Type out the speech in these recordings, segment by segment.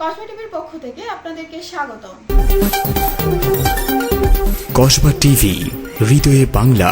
কসমা পক্ষ থেকে আপনাদেরকে স্বাগত কসমা টিভি হৃদয়ে বাংলা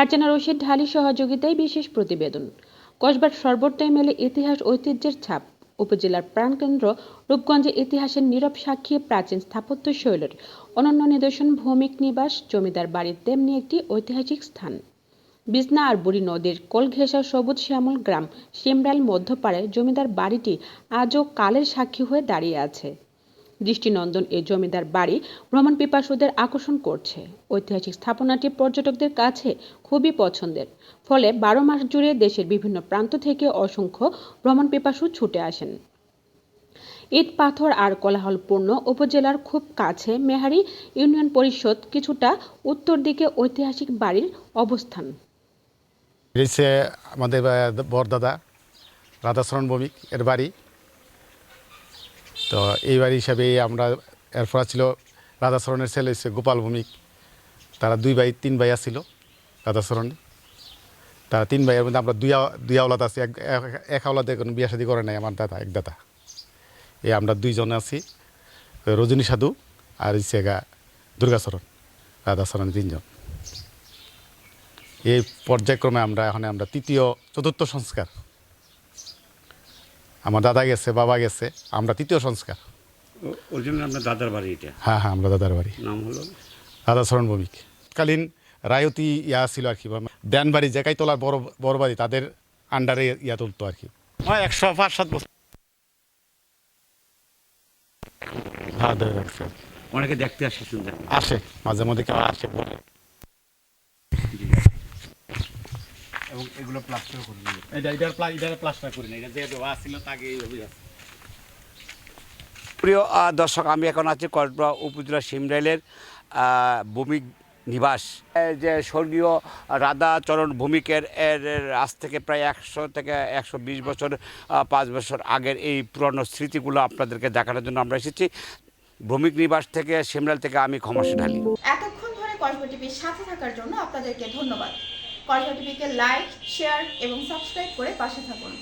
ফারজানা রশিদ ঢালি সহযোগিতায় বিশেষ প্রতিবেদন। কসবার সর্বত্রই মেলে ইতিহাস ঐতিহ্যের ছাপ। উপজেলার প্রাণকেন্দ্র রূপগঞ্জে ইতিহাসের নীরব সাক্ষী প্রাচীন স্থাপত্য শৈলীর অনন্য নিদর্শন ভৌমিক নিবাস, জমিদার বাড়ির তেমনি একটি ঐতিহাসিক স্থান। বিজনা আর বুড়ি নদীর কোলঘেঁষা সবুজ শ্যামল গ্রাম সিমরাল মধ্যপাড়ায় জমিদার বাড়িটি আজও কালের সাক্ষী হয়ে দাঁড়িয়ে আছে। দৃষ্টিনন্দন এই জমিদার বাড়ি ভ্রমণ পিপাসুদের আকর্ষণ করছে। ঐতিহাসিক স্থাপনাটি পর্যটকদের কাছে খুবই পছন্দের। ফলে বারো মাস জুড়ে দেশের বিভিন্ন প্রান্ত থেকে অসংখ্য ভ্রমণ পিপাসু ছুটে আসেন। ইট পাথর আর কোলাহলপূর্ণ উপজেলার খুব কাছে মেহারি ইউনিয়ন পরিষদ কিছুটা উত্তর দিকে ঐতিহাসিক বাড়ির অবস্থান। আমাদের বরদাদা রাধাচরণ ভৌমিক এর বাড়ি। তো এইবার হিসাবে আমরা এরপর ছিল, রাধাচরণের ছেলে হচ্ছে গোপাল ভৌমিক। তারা দুই ভাই, তিন ভাই আছিল রাধাচরণ। তারা তিন ভাইয়ের মধ্যে আমরা দুই দুই আওলাদ আছি, এক, এক- এক আওলাদে কোনো বিয়া শাদী করে নাই, আমার দাদা, এক দাদা। এই আমরা দুইজন আছি, রজনী সাধু আর হচ্ছে গা দুর্গাচরণ, রাধাচরণ তিনজন। এই পর্যায়ক্রমে আমরা, এখন আমরা তৃতীয়, চতুর্থ সংস্কার। আমার দাদা গেছে বাবা গেছে আমরা তৃতীয় সংস্কার। ওই জন্য আপনার দাদার বাড়ি এটা? হ্যাঁ হ্যাঁ আমরা দাদার বাড়ি। নাম হলো? দাদা শরণ ভৌমিক। কালীন রায়তি ইয়া ছিল আর কি দেন বাড়ি জেকাই তোলার বড় বড় বাড়ি তাদের আন্ডারে ইয়া তুলতো আর কি। হয় একশো পাঁচ সাত বছর। অনেকে দেখতে আসে শুনতে। আসে মাঝে মধ্যে কেউ আসে বলে। এবং এগুলো প্লাস্টার করে নিয়ে এটা এটার প্লা এটার প্লাস্টার করে নিয়ে এটা যে দেওয়া ছিল তাকে আছে। প্রিয় দর্শক আমি এখন আছি কসবা উপজেলা সিমরাইলের ভূমিক নিবাস। যে স্বর্গীয় রাধাচরণ ভূমিকের এর এর আজ থেকে প্রায় একশো থেকে একশো বিশ বছর পাঁচ বছর আগের এই পুরনো স্মৃতিগুলো আপনাদেরকে দেখানোর জন্য আমরা এসেছি। ভূমিক নিবাস থেকে সিমরাইল থেকে আমি ক্ষমাসী ঢালি এতক্ষণ ধরে কসবা টিভির সাথে থাকার জন্য আপনাদেরকে ধন্যবাদ। কসবা টিভিকে লাইক শেয়ার এবং সাবস্ক্রাইব করে পাশে থাকুন।